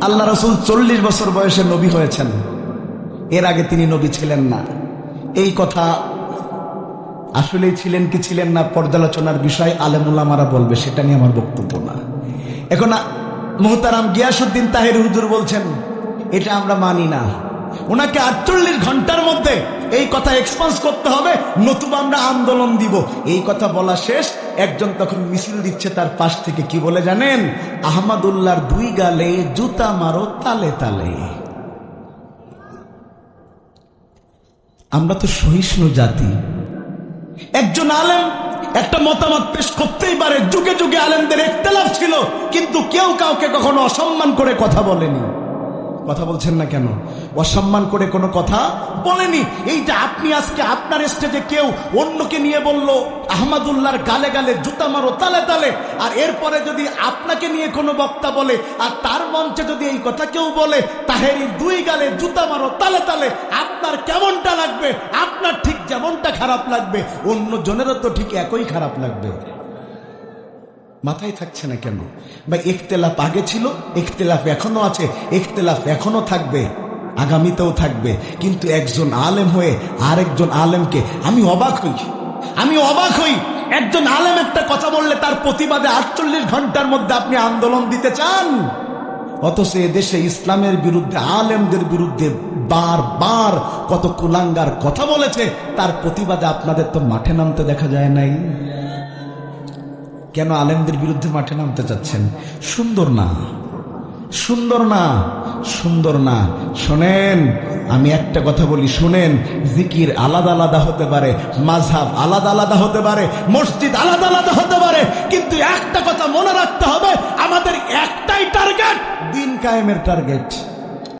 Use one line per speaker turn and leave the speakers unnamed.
আল্লাহ রসুল চল্লিশ বছর বয়সে নবী হয়েছেন। এর আগে তিনি নবী ছিলেন না। এই কথা আসলেই ছিলেন কি ছিলেন না, পর্যালোচনার বিষয় আলেমুল্লামারা বলবে, সেটা নিয়ে আমার বক্তব্য না। এখন মোহতারাম গিয়াসুদ্দিন তাহের হুজুর বলছেন, এটা আমরা মানি না। ওনাকে আটচল্লিশ ঘণ্টার মধ্যে এই কথা এক্সপান্স করতে হবে, নতুবা আমরা আন্দোলন দিব। এই কথা বলা শেষ, একজন তখন মিছিল দিচ্ছে তার পাশ থেকে, কি বলে জানেন? আহমদুল্লাহর দুই গালে জুতা মারো তালে তালে। আমরা তো সহিষ্ণু জাতি। একজন আলেম একটা মতামত পেশ করতেই পারে, যুগে যুগে আলেমদের একতলাফ ছিল, কিন্তু কেউ কাউকে কখনো অসম্মান করে কথা বলেনি। কথা বলছেন না কেন? অসম্মান করে কোনো কথা বলেনি? এইটা আপনি আজকে আপনার স্টেজে কেউ অন্যকে নিয়ে বলল, আহমদুল্লাহর গালে গালে জুতা মারো, তালে তালে। আর এরপরে যদি আপনাকে নিয়ে কোনো বক্তা বলে, আর তার মঞ্চে যদি এই কথা কেউ বলে তাহেরি দুই গালে জুতা মারো, তালে তালে, আপনার কেমনটা লাগবে? আপনার ঠিক যেমনটা খারাপ লাগবে অন্য জনেরও তো ঠিক একই খারাপ লাগবে। মাথায় থাকছে না কেন? বা ইখতেলাফ আগে ছিল ইখতেলাফ এখনও আছে ইখতেলাফ এখনও থাকবে, আগামীতেও থাকবে। কিন্তু একজন আলেম হয়ে আরেকজন আলেমকে আমি অবাক হই। আমি অবাক হই। একজন আলেম একটা কথা বললে তার প্রতিবাদে আটচল্লিশ ঘণ্টার মধ্যে আপনি আন্দোলন দিতে চান? অথচ দেশে ইসলামের বিরুদ্ধে, আলেমদের বিরুদ্ধে বারবার কত কুলাঙ্গার কথা বলেছে, তার প্রতিবাদে আপনাদের তো মাঠে নামতে দেখা যায় নাই। কেন আলেমদের বিরুদ্ধে মাঠে নামতে চাচ্ছেন? সুন্দর না। সুন্দর না। সুন্দর না। শোনেন, আমি একটা কথা বলি, শুনেন, জিকির আলাদা আলাদা হতে পারে মাঝহাব আলাদা আলাদা হতে পারে, মসজিদ আলাদা আলাদা হতে পারে, কিন্তু একটা কথা মনে রাখতে হবে, আমাদের একটাই টার্গেট দিন কায়েমের টার্গেট